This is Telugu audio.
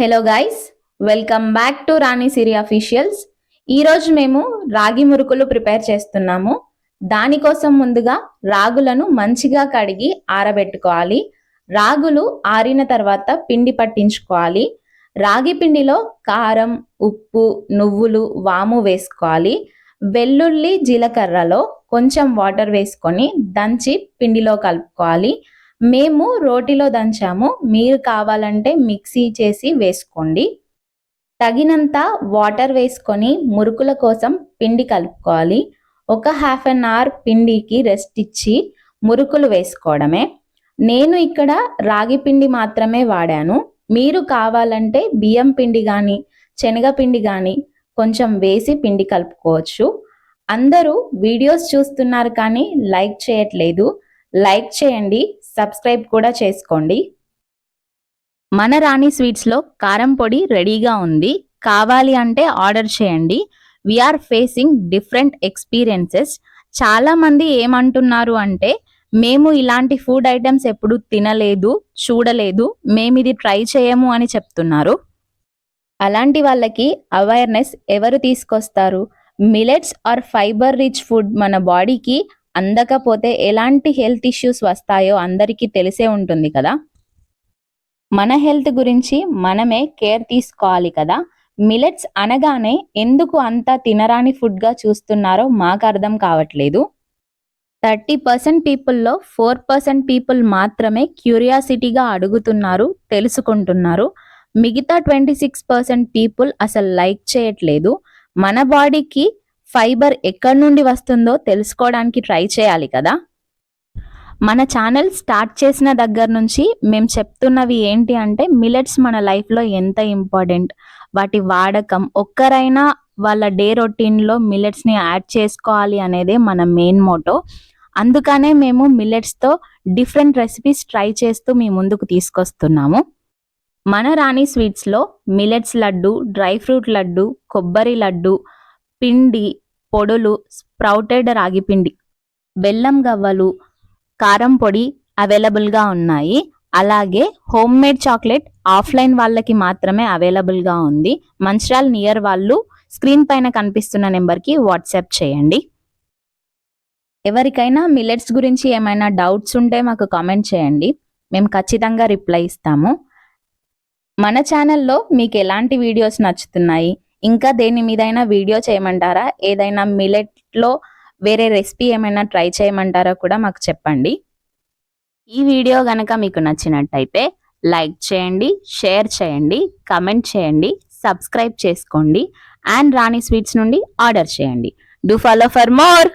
Hello guys welcome back to Rani Siri officials ఈరోజు మేము రాగి మురుకులు ప్రిపేర్ చేస్తున్నాము. దానికోసం ముందుగా రాగులను మంచిగా కడిగి ఆరబెట్టుకోవాలి. రాగులు ఆరిన తర్వాత పిండి పట్టించుకోవాలి. రాగి పిండిలో కారం ఉప్పు నువ్వులు వాము వేసుకోవాలి. వెల్లుల్లి జీలకర్రలో కొంచెం వాటర్ వేసుకొని దంచి పిండిలో కలుపుకోవాలి. మేము రోటిలో దంచాము. మీరు కావాలంటే మిక్సీ చేసి వేసుకోండి. తగినంత వాటర్ వేసుకొని మురుకుల కోసం పిండి కలుపుకోవాలి. ఒక హాఫ్ అన్ అవర్ పిండికి రెస్ట్ ఇచ్చి మురుకులు వేసుకోవడమే. నేను ఇక్కడ రాగి పిండి మాత్రమే వాడాను. మీరు కావాలంటే బియ్యం పిండి కానీ శనగపిండి కానీ కొంచెం వేసి పిండి కలుపుకోవచ్చు. అందరూ వీడియోస్ చూస్తున్నారు కానీ లైక్ చేయట్లేదు. లైక్ చేయండి సబ్స్క్రైబ్ కూడా చేసుకోండి. మన రాణి స్వీట్స్లో కారం పొడి రెడీగా ఉంది. కావాలి అంటే ఆర్డర్ చేయండి. వీఆర్ ఫేసింగ్ డిఫరెంట్ ఎక్స్పీరియన్సెస్ చాలామంది ఏమంటున్నారు అంటే మేము ఇలాంటి ఫుడ్ ఐటమ్స్ ఎప్పుడు తినలేదు చూడలేదు మేము ఇది ట్రై చేయము అని చెప్తున్నారు. అలాంటి వాళ్ళకి అవేర్నెస్ ఎవరు తీసుకొస్తారు? Millets are fibre rich food మన బాడీకి అందకపోతే ఎలాంటి హెల్త్ ఇష్యూస్ వస్తాయో అందరికీ తెలిసే ఉంటుంది కదా. మన హెల్త్ గురించి మనమే కేర్ తీసుకోవాలి కదా. మిలెట్స్ అనగానే ఎందుకు అంత తినరాని ఫుడ్గా చూస్తున్నారో మాకు అర్థం కావట్లేదు. థర్టీ పర్సెంట్ పీపుల్లో ఫోర్ పర్సెంట్ పీపుల్ మాత్రమే క్యూరియాసిటీగా అడుగుతున్నారు తెలుసుకుంటున్నారు. మిగతా ట్వంటీ సిక్స్ పర్సెంట్ పీపుల్ అసలు లైక్ చేయట్లేదు. మన బాడీకి ఫైబర్ ఎక్కడి నుండి వస్తుందో తెలుసుకోవడానికి ట్రై చేయాలి కదా. మన ఛానల్ స్టార్ట్ చేసిన దగ్గర నుంచి మేము చెప్తున్నవి ఏంటి అంటే మిలెట్స్ మన లైఫ్లో ఎంత ఇంపార్టెంట్. వాటి వాడకం ఒక్కరైనా వాళ్ళ డే రొటీన్లో మిలెట్స్ని యాడ్ చేసుకోవాలి అనేదే మన మెయిన్ మోటో. అందుకనే మేము మిలెట్స్తో డిఫరెంట్ రెసిపీస్ ట్రై చేస్తూ మీ ముందుకు తీసుకొస్తున్నాము. మన Rani స్వీట్స్లో millets laddu dry fruit laddu కొబ్బరి లడ్డు పిండి పొడులు స్ప్రౌటెడ్ రాగిపిండి బెల్లం గవ్వలు కారం పొడి అవైలబుల్గా ఉన్నాయి. అలాగే హోమ్ మేడ్ చాక్లెట్ ఆఫ్లైన్ వాళ్ళకి మాత్రమే అవైలబుల్గా ఉంది. మంచిర్యాల్ నియర్ వాళ్ళు స్క్రీన్ పైన కనిపిస్తున్న నెంబర్కి వాట్సాప్ చేయండి. ఎవరికైనా మిల్లెట్స్ గురించి ఏమైనా డౌట్స్ ఉంటే మాకు కామెంట్ చేయండి. మేము ఖచ్చితంగా రిప్లై ఇస్తాము. మన ఛానల్లో మీకు ఎలాంటి వీడియోస్ నచ్చుతున్నాయి? ఇంకా దేని మీదైనా వీడియో చేయమంటారా? ఏదైనా మిలెట్లో వేరే రెసిపీ ఏమైనా ట్రై చేయమంటారా కూడా మాకు చెప్పండి. ఈ వీడియో గనక మీకు నచ్చినట్టయితే లైక్ చేయండి షేర్ చేయండి కమెంట్ చేయండి సబ్స్క్రైబ్ చేసుకోండి అండ్ రాణి స్వీట్స్ నుండి ఆర్డర్ చేయండి. Do follow for more!